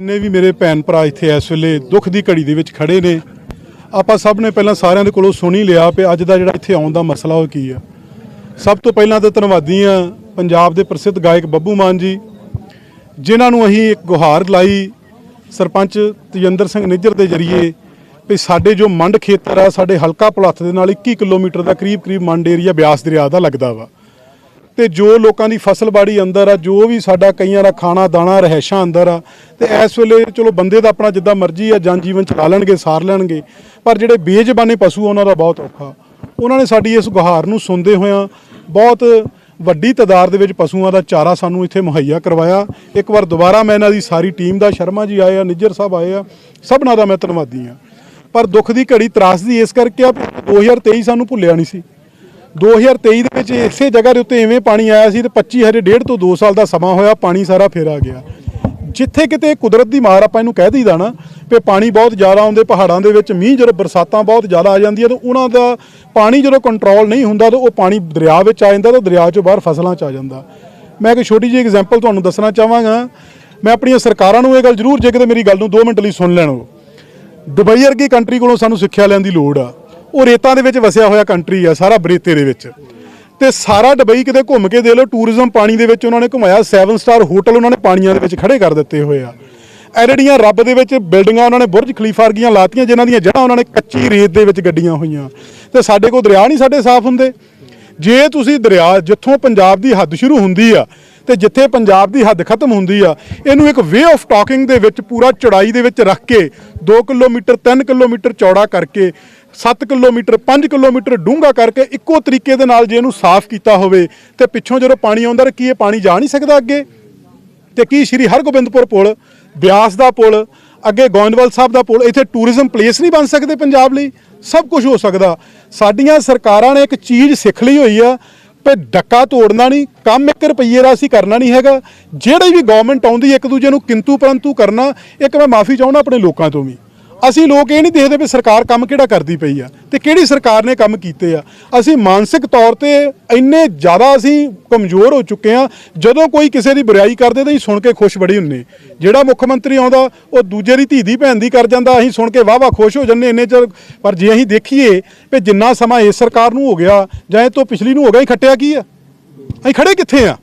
ਜਿੰਨੇ ਵੀ ਮੇਰੇ ਭੈਣ ਭਰਾ ਇੱਥੇ ਇਸ ਵੇਲੇ ਦੁੱਖ ਦੀ ਘੜੀ ਦੇ ਵਿੱਚ ਖੜੇ ਨੇ, ਆਪਾਂ ਸਭ ਨੇ ਪਹਿਲਾਂ ਸਾਰਿਆਂ ਦੇ ਕੋਲੋਂ ਸੁਣੀ ਲਿਆ ਕਿ ਅੱਜ ਦਾ ਜਿਹੜਾ ਇੱਥੇ ਆਉਣ ਦਾ ਮਸਲਾ ਉਹ ਕੀ ਆ। ਸਭ ਤੋਂ ਪਹਿਲਾਂ ਤਾਂ ਧੰਨਵਾਦੀ ਆ ਪੰਜਾਬ ਦੇ ਪ੍ਰਸਿੱਧ ਗਾਇਕ ਬੱਬੂ ਮਾਨ ਜੀ, ਜਿਨ੍ਹਾਂ ਨੂੰ ਅਸੀਂ ਇੱਕ ਗੁਹਾਰ ਲਾਈ ਸਰਪੰਚ ਤਜਿੰਦਰ ਸਿੰਘ ਨਿੱਜਰ ਦੇ ਜਰੀਏ ਵੀ ਸਾਡੇ ਜੋ ਮੰਡ ਖੇਤਰ ਆ, ਸਾਡੇ ਹਲਕਾ ਭੁਲੱਥ ਦੇ ਨਾਲ 21 ਕਿਲੋਮੀਟਰ ਦਾ ਕਰੀਬ ਕਰੀਬ ਮੰਡ ਏਰੀਆ ਬਿਆਸ ਦਰਿਆ ਦਾ ਲੱਗਦਾ ਵਾ। ਤੇ ਜੋ ਲੋਕਾਂ ਦੀ ਫਸਲਬਾੜੀ ਅੰਦਰ ਆ ਜੋ ਵੀ ਸਾਡਾ ਕਈਆਂ ਦਾ ਖਾਣਾ ਦਾਣਾ ਰਹਿਸ਼ਾਂ ਅੰਦਰ ਆ ਤੇ ਇਸ ਵੇਲੇ ਚਲੋ ਬੰਦੇ ਦਾ ਆਪਣਾ ਜਿੱਦਾਂ ਮਰਜ਼ੀ ਆ ਜਨ ਜੀਵਨ ਚਲਾ ਲੈਣਗੇ ਸਾਰ ਲੈਣਗੇ ਪਰ ਜਿਹੜੇ ਬੇਜ਼ਬਾਨੇ ਪਸ਼ੂ ਆ, ਉਹਨਾਂ ਦਾ ਬਹੁਤ ਔਖਾ। ਉਹਨਾਂ ਨੇ ਸਾਡੀ ਇਸ ਗੁਹਾਰ ਨੂੰ ਸੁਣਦੇ ਹੋਇਆਂ ਬਹੁਤ ਵੱਡੀ ਤਾਦਾਦ ਦੇ ਵਿੱਚ ਪਸ਼ੂਆਂ ਦਾ ਚਾਰਾ ਸਾਨੂੰ ਇੱਥੇ ਮੁਹੱਈਆ ਕਰਵਾਇਆ। ਇੱਕ ਵਾਰ ਦੁਬਾਰਾ ਮੈਂ ਇਹਨਾਂ ਦੀ ਸਾਰੀ ਟੀਮ ਦਾ ਸ਼ਰਮਾ ਜੀ ਆਏ ਆ ਨਿੱਜਰ ਸਾਹਿਬ ਆਏ ਆ ਸਭਨਾਂ ਦਾ ਮੈਂ ਧੰਨਵਾਦੀ ਆ ਪਰ ਦੁੱਖ ਦੀ ਘੜੀ ਤਰਾਸਦੀ ਇਸ ਕਰਕੇ ਆ ਵੀ 2023 ਸਾਨੂੰ ਭੁੱਲਿਆ ਨਹੀਂ ਸੀ। 2023 ਦੇ ਵਿੱਚ ਇਸੇ ਜਗ੍ਹਾ ਦੇ ਉੱਤੇ ਐਵੇਂ ਪਾਣੀ ਆਇਆ ਸੀ ਤੇ 25 ਹਜੇ ਡੇਢ ਤੋਂ 2 ਸਾਲ ਦਾ ਸਮਾਂ ਹੋਇਆ, ਪਾਣੀ ਸਾਰਾ ਫੇਰ ਆ ਗਿਆ। ਜਿੱਥੇ ਕਿਤੇ ਕੁਦਰਤ ਦੀ ਮਾਰ ਆਪਾਂ ਇਹਨੂੰ ਕਹਿ ਦਈਦਾ ਨਾ, ਵੀ ਪਾਣੀ ਬਹੁਤ ਜ਼ਿਆਦਾ ਆਉਂਦੇ ਪਹਾੜਾਂ ਦੇ ਵਿੱਚ, ਮੀਂਹ ਜਦੋਂ ਬਰਸਾਤਾਂ ਬਹੁਤ ਜ਼ਿਆਦਾ ਆ ਜਾਂਦੀਆਂ ਤਾਂ ਉਹਨਾਂ ਦਾ ਪਾਣੀ ਜਦੋਂ ਕੰਟਰੋਲ ਨਹੀਂ ਹੁੰਦਾ ਤਾਂ ਉਹ ਪਾਣੀ ਦਰਿਆ ਵਿੱਚ ਆ ਜਾਂਦਾ ਤਾਂ ਦਰਿਆ ਚੋਂ ਬਾਹਰ ਫਸਲਾਂ ਚ ਆ ਜਾਂਦਾ। ਮੈਂ ਇੱਕ ਛੋਟੀ ਜਿਹੀ ਐਗਜ਼ਾਮਪਲ ਤੁਹਾਨੂੰ ਦੱਸਣਾ ਚਾਹਾਂਗਾ। ਮੈਂ ਆਪਣੀਆਂ ਸਰਕਾਰਾਂ ਨੂੰ ਇਹ ਗੱਲ ਜ਼ਰੂਰ ਜੇ ਕਿਤੇ ਮੇਰੀ ਗੱਲ ਨੂੰ 2 ਮਿੰਟ ਲਈ ਸੁਣ ਲੈਣ ਉਹ। ਦੁਬਈ ਵਰਗੀ ਕੰਟਰੀ ਕੋਲੋਂ ਸਾਨੂੰ ਸਿੱਖਿਆ ਲੈਣ ਦੀ ਲੋੜ ਆ। ਉਹ ਰੇਤਾਂ ਦੇ ਵਿੱਚ ਵਸਿਆ ਹੋਇਆ ਕੰਟਰੀ ਆ, ਸਾਰਾ ਬਰੇਤੇ ਦੇ ਵਿੱਚ। ਤੇ ਸਾਰਾ ਦੁਬਈ ਕਿਤੇ ਘੁੰਮ ਕੇ ਦੇ ਲਓ ਟੂਰਿਜ਼ਮ ਪਾਣੀ ਦੇ ਵਿੱਚ ਉਹਨਾਂ ਨੇ ਘੁਮਾਇਆ 7 ਸਟਾਰ ਹੋਟਲ ਉਹਨਾਂ ਨੇ ਪਾਣੀਆਂ ਦੇ ਵਿੱਚ ਖੜੇ ਕਰ ਦਿੱਤੇ ਹੋਏ ਆ। ਇਹ ਜਿਹੜੀਆਂ ਰੱਬ ਦੇ ਵਿੱਚ ਬਿਲਡਿੰਗਾਂ ਉਹਨਾਂ ਨੇ ਬੁਰਜ ਖਲੀਫਾ ਵਰਗੀਆਂ ਲਾਤੀਆਂ, ਜਿਨ੍ਹਾਂ ਦੀਆਂ ਜੜ੍ਹਾਂ ਉਹਨਾਂ ਨੇ ਕੱਚੀ ਰੇਤ ਦੇ ਵਿੱਚ ਗੱਡੀਆਂ ਹੋਈਆਂ। ਤੇ ਸਾਡੇ ਕੋਲ ਦਰਿਆ ਨਹੀਂ ਸਾਡੇ ਸਾਫ਼ ਹੁੰਦੇ। ਜੇ ਤੁਸੀਂ ਦਰਿਆ ਜਿੱਥੋਂ ਪੰਜਾਬ ਦੀ ਹੱਦ ਸ਼ੁਰੂ ਹੁੰਦੀ ਆ, ਤੇ ਜਿੱਥੇ ਪੰਜਾਬ ਦੀ ਹੱਦ ਖਤਮ ਹੁੰਦੀ ਆ, ਇਹਨੂੰ ਇੱਕ ਵੇ ਆਫ ਟਾਕਿੰਗ ਦੇ ਵਿੱਚ ਪੂਰਾ ਚੌੜਾਈ ਦੇ ਵਿੱਚ ਰੱਖ ਕੇ 2 ਕਿਲੋਮੀਟਰ 3 ਕਿਲੋਮੀਟਰ ਚੌੜਾ ਕਰਕੇ 7 ਕਿਲੋਮੀਟਰ 5 ਕਿਲੋਮੀਟਰ ਡੂੰਘਾ ਕਰਕੇ ਇੱਕੋ ਤਰੀਕੇ ਦੇ ਨਾਲ ਜੇ ਇਹਨੂੰ ਸਾਫ਼ ਕੀਤਾ ਹੋਵੇ, ਤੇ ਪਿੱਛੋਂ ਜਦੋਂ ਪਾਣੀ ਆਉਂਦਾ, ਤਾਂ ਕੀ ਇਹ ਪਾਣੀ ਜਾ ਨਹੀਂ ਸਕਦਾ ਅੱਗੇ? ਤੇ ਕੀ ਸ਼੍ਰੀ ਹਰਗੋਬਿੰਦਪੁਰ ਪੁਲ, ਬਿਆਸ ਦਾ ਪੁਲ, ਅੱਗੇ ਗੋਇੰਦਵਾਲ ਸਾਹਿਬ ਦਾ ਪੁਲ, ਇੱਥੇ ਟੂਰਿਜ਼ਮ ਪਲੇਸ ਨਹੀਂ ਬਣ ਸਕਦੇ ਪੰਜਾਬ ਲਈ? ਸਭ ਕੁਝ ਹੋ ਸਕਦਾ। ਸਾਡੀਆਂ ਸਰਕਾਰਾਂ ਨੇ ਇੱਕ ਚੀਜ਼ ਸਿੱਖ ਲਈ ਹੋਈ ਆ ਤੇ ਡੱਕਾ ਤੋੜਨਾ ਨਹੀਂ, ਕੰਮ 1 ਰੁਪਈਏ ਦਾ ਅਸੀਂ ਕਰਨਾ ਨਹੀਂ ਹੈਗਾ। ਜਿਹੜੀ ਵੀ ਗਵਰਨਮੈਂਟ ਆਉਂਦੀ, ਇੱਕ ਦੂਜੇ ਨੂੰ ਕਿੰਤੂ ਪਰੰਤੂ ਕਰਨਾ, ਇੱਕ ਮੈਂ ਮਾਫੀ ਚਾਹੁੰਦਾ ਆਪਣੇ ਲੋਕਾਂ ਤੋਂ ਵੀ। ਅਸੀਂ ਲੋਕ ਇਹ ਨਹੀਂ ਦੇਖਦੇ ਵੀ ਸਰਕਾਰ ਕੰਮ ਕਿਹੜਾ ਕਰਦੀ ਪਈ ਆ ਤੇ ਕਿਹੜੀ ਸਰਕਾਰ ਨੇ ਕੰਮ ਕੀਤੇ ਆ। ਅਸੀਂ ਮਾਨਸਿਕ ਤੌਰ ਤੇ ਇੰਨੇ ਜ਼ਿਆਦਾ ਅਸੀਂ ਕਮਜ਼ੋਰ ਹੋ ਚੁੱਕੇ ਆ, ਜਦੋਂ ਕੋਈ ਕਿਸੇ ਦੀ ਬੁਰਾਈ ਕਰਦੇ ਤਾਂ ਅਸੀਂ ਸੁਣ ਕੇ ਖੁਸ਼ ਬੜੀ ਹੁੰਨੇ ਜਿਹੜਾ ਮੁੱਖ ਮੰਤਰੀ ਆਉਂਦਾ, ਉਹ ਦੂਜੇ ਦੀ ਧੀ ਦੀ ਭੈਣ ਦੀ ਕਰ ਜਾਂਦਾ, ਅਸੀਂ ਸੁਣ ਕੇ ਵਾਹ ਵਾਹ ਖੁਸ਼ ਹੋ ਜੰਨੇ ਇੰਨੇ ਚਿਰ। ਪਰ ਜੇ ਅਸੀਂ ਦੇਖੀਏ ਵੀ ਜਿੰਨਾ ਸਮਾਂ ਇਸ ਸਰਕਾਰ ਨੂੰ ਹੋ ਗਿਆ ਜਾਂ ਇਹ ਤੋਂ ਪਿਛਲੀ ਨੂੰ ਹੋ ਗਿਆ ਹੀ ਖੱਟਿਆ ਕੀ ਆ? ਅਸੀਂ ਖੜੇ ਕਿੱਥੇ ਆ?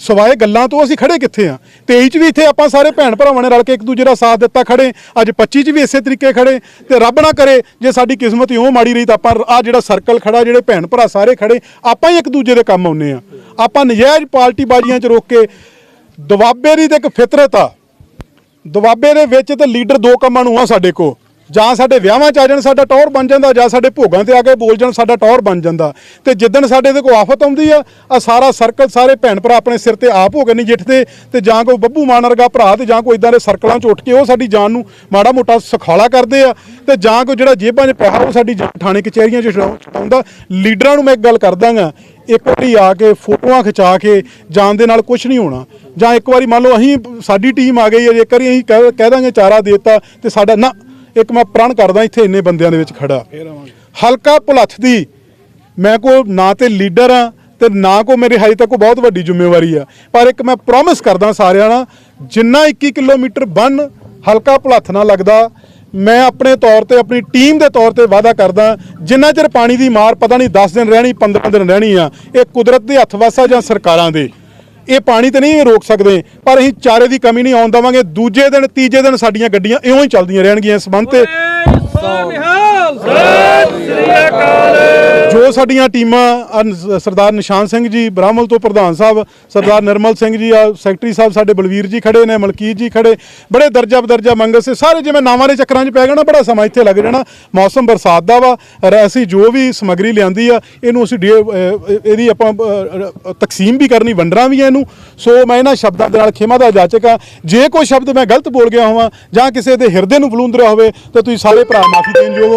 ਸਵਾਏ ਗੱਲਾਂ ਤੋਂ ਅਸੀਂ ਖੜੇ ਕਿੱਥੇ ਆ? 23 ਚ ਵੀ ਇੱਥੇ ਆਪਾਂ ਸਾਰੇ ਭੈਣ ਭਰਾਵਾਂ ਨੇ ਰਲ ਕੇ ਇੱਕ ਦੂਜੇ ਦਾ ਸਾਥ ਦਿੱਤਾ ਖੜੇ। ਅੱਜ 25 ਚ ਵੀ ਇਸੇ ਤਰੀਕੇ ਖੜੇ ਤੇ ਰੱਬ ਨਾ ਕਰੇ ਜੇ ਸਾਡੀ ਕਿਸਮਤ ਇਉਂ ਮਾੜੀ ਰਹੀ ਤਾਂ ਆਪਾਂ ਆ ਜਿਹੜਾ ਸਰਕਲ ਖੜਾ, ਜਿਹੜੇ ਭੈਣ ਭਰਾ ਸਾਰੇ ਖੜੇ, ਆਪਾਂ ਹੀ ਇੱਕ ਦੂਜੇ ਦੇ ਕੰਮ ਆਉਨੇ ਆ। ਆਪਾਂ ਨਜਾਇਜ਼ ਪਾਰਟੀ ਬਾਜ਼ੀਆਂ ਚ ਰੋਕ ਕੇ ਦਵਾਬੇ ਦੀ ਤੇ ਇੱਕ ਫਿਤਰਤ ਆ। ਦੁਆਬੇ ਦੇ ਵਿੱਚ ਤੇ ਲੀਡਰ ਦੋ ਕੰਮਾਂ ਨੂੰ ਆ ਸਾਡੇ ਕੋ ਜਾਂ ਸਾਡੇ ਵਿਆਹਾਂ 'ਚ ਆ ਜਾਣ, ਸਾਡਾ ਟੌਰ ਬਣ ਜਾਂਦਾ, ਜਾਂ ਸਾਡੇ ਭੋਗਾਂ ਤੇ ਆ ਕੇ ਬੋਲ ਜਾਣ, ਸਾਡਾ ਟੌਰ ਬਣ ਜਾਂਦਾ। ਤੇ ਜਿੱਦਣ ਸਾਡੇ ਤੇ ਕੋਈ ਆਫਤ ਆਉਂਦੀ ਆ ਆ ਸਾਰਾ ਸਰਕਲ ਸਾਰੇ ਭੈਣ ਭਰਾ ਆਪਣੇ ਸਿਰ ਤੇ ਆਪ ਹੋ ਕੇ ਨਹੀਂ ਜਿੱਠਦੇ, ਤੇ ਜਾਂ ਕੋਈ ਬੱਬੂ ਮਾਨ ਵਰਗਾ ਭਰਾ ਤੇ ਜਾਂ ਕੋਈ ਇਦਾਂ ਦੇ ਸਰਕਲਾਂ 'ਚ ਉੱਠ ਕੇ ਉਹ ਸਾਡੀ ਜਾਨ ਨੂੰ ਮਾੜਾ ਮੋਟਾ ਸਖਾਲਾ ਕਰਦੇ ਆ, ਤੇ ਜਾਂ ਕੋਈ ਜਿਹੜਾ ਜੇਬਾਂ 'ਚ ਪੈਸਾ, ਉਹ ਸਾਡੀ ਥਾਣੇ ਕਚਹਿਰੀਆਂ 'ਚ ਛਡਾਉਂਦਾ। ਲੀਡਰਾਂ ਨੂੰ ਮੈਂ ਇੱਕ ਗੱਲ ਕਰਦਾਗਾ ਇੱਕ ਵਾਰੀ ਆ ਕੇ ਫੋਟੋਆਂ ਖਿਚਾ ਕੇ ਜਾਣ ਦੇ ਨਾਲ ਕੁਝ ਨਹੀਂ ਹੋਣਾ। ਜਾਂ ਇੱਕ ਵਾਰੀ ਮੰਨ ਲਓ ਅਸੀਂ, ਸਾਡੀ ਟੀਮ ਆ ਗਈ ਹੈ ਜੇਕਰ ਅਸੀਂ ਕਹਿ ਕਹਿ ਦਾਂਗੇ ਚਾਰਾ ਦੇਤਾ, ਤੇ ਸਾਡਾ ਨਾ ਇੱਕ ਮੈਂ ਪ੍ਰਣ ਕਰਦਾ ਇੱਥੇ ਇੰਨੇ ਬੰਦਿਆਂ ਦੇ ਵਿੱਚ ਖੜਾ। ਹਲਕਾ ਭੁਲੱਥ ਦੀ ਮੈਂ ਕੋ ਨਾ ਤੇ ਲੀਡਰ ਆ ਤੇ ਨਾ ਕੋ ਮੇਰੇ ਹਜੇ ਤੱਕ ਕੋਈ ਬਹੁਤ ਵੱਡੀ ਜ਼ਿੰਮੇਵਾਰੀ ਆ। ਪਰ ਇੱਕ ਮੈਂ ਪ੍ਰੋਮਿਸ ਕਰਦਾ ਸਾਰਿਆਂ ਨਾਲ, ਜਿੰਨਾ 21 ਕਿਲੋਮੀਟਰ ਬੰਨ ਹਲਕਾ ਭੁਲੱਥ ਨਾਲ ਲੱਗਦਾ, ਮੈਂ ਆਪਣੇ ਤੌਰ ਤੇ ਆਪਣੀ ਟੀਮ ਦੇ ਤੌਰ ਤੇ ਵਾਅਦਾ ਕਰਦਾ, ਜਿੰਨਾ ਚਿਰ ਪਾਣੀ ਦੀ ਮਾਰ ਪਤਾ ਨਹੀਂ 10 ਦਿਨ ਰਹਿਣੀ 15 ਦਿਨ ਰਹਿਣੀ ਆ, ਇਹ ਕੁਦਰਤ ਦੇ ਹੱਥ ਵਾਸਾ ਜਾਂ ਸਰਕਾਰਾਂ ਦੇ। ਇਹ ਪਾਣੀ ਤੇ ਨਹੀਂ ਰੋਕ ਸਕਦੇ। ਪਰ ਅਸੀਂ ਚਾਰੇ ਦੀ ਕਮੀ ਨਹੀਂ, ਆਉਣ ਦੇਵਾਂਗੇ। ਦੂਜੇ ਦਿਨ, ਤੀਜੇ ਦਿਨ ਸਾਡੀਆਂ ਗੱਡੀਆਂ ਇਉਂ ਹੀ ਚੱਲਦੀਆਂ ਰਹਿਣਗੀਆਂ ਇਸ ਸੰਬੰਧ ਤੇ। ਨਿਹਾਲ ਸਤਿ ਸ੍ਰੀ ਅਕਾਲ। ਜੋ ਸਾਡੀਆਂ ਟੀਮਾਂ ਸਰਦਾਰ ਨਿਸ਼ਾਨ ਸਿੰਘ ਜੀ, ਬ੍ਰਾਹਮਲ ਤੋਂ ਪ੍ਰਧਾਨ ਸਾਹਿਬ, ਸਰਦਾਰ ਨਿਰਮਲ ਸਿੰਘ ਜੀ, ਆ, ਸੈਕਟਰੀ ਸਾਹਿਬ ਸਾਡੇ ਬਲਵੀਰ ਜੀ ਖੜੇ ਨੇ, ਮਲਕੀਤ ਜੀ ਖੜੇ, ਬੜੇ ਦਰਜਾ ਬਦਰਜਾ ਮੰਗਲ ਸੇ ਸਾਰੇ ਜਿਵੇਂ ਨਾਵਾਂ ਦੇ ਚੱਕਰਾਂ 'ਚ ਪੈ ਗਏ ਬੜਾ ਸਮਾਂ ਇੱਥੇ ਲੱਗ ਜਾਣਾ, ਮੌਸਮ ਬਰਸਾਤ ਦਾ ਵਾ ਔਰ ਅਸੀਂ ਜੋ ਵੀ ਸਮਗਰੀ ਲਿਆਂਦੀ ਆ, ਇਹਨੂੰ ਅਸੀਂ ਡੇ- ਇਹਦੀ ਆਪਾਂ ਤਕਸੀਮ ਵੀ ਕਰਨੀ ਵੰਡਣਾ ਵੀ ਆ ਇਹਨੂੰ, ਸੋ ਮੈਂ ਇਹਨਾਂ ਸ਼ਬਦਾਂ ਦੇ ਨਾਲ ਖਿਮਾ ਦਾ ਜਾਚਕ ਆ, ਜੇ ਕੋਈ ਸ਼ਬਦ ਮੈਂ ਗਲਤ ਬੋਲ ਗਿਆ ਹੋਵਾਂ, ਜਾਂ ਕਿਸੇ ਦੇ ਹਿਰਦੇ ਨੂੰ ਬਲੂੰਦਰਿਆ ਹੋਵੇ, ਤਾਂ ਤੁਸੀਂ ਸਾਰੇ ਭਰਾ ਮਾਫੀ ਦੇਣ ਯੋਗ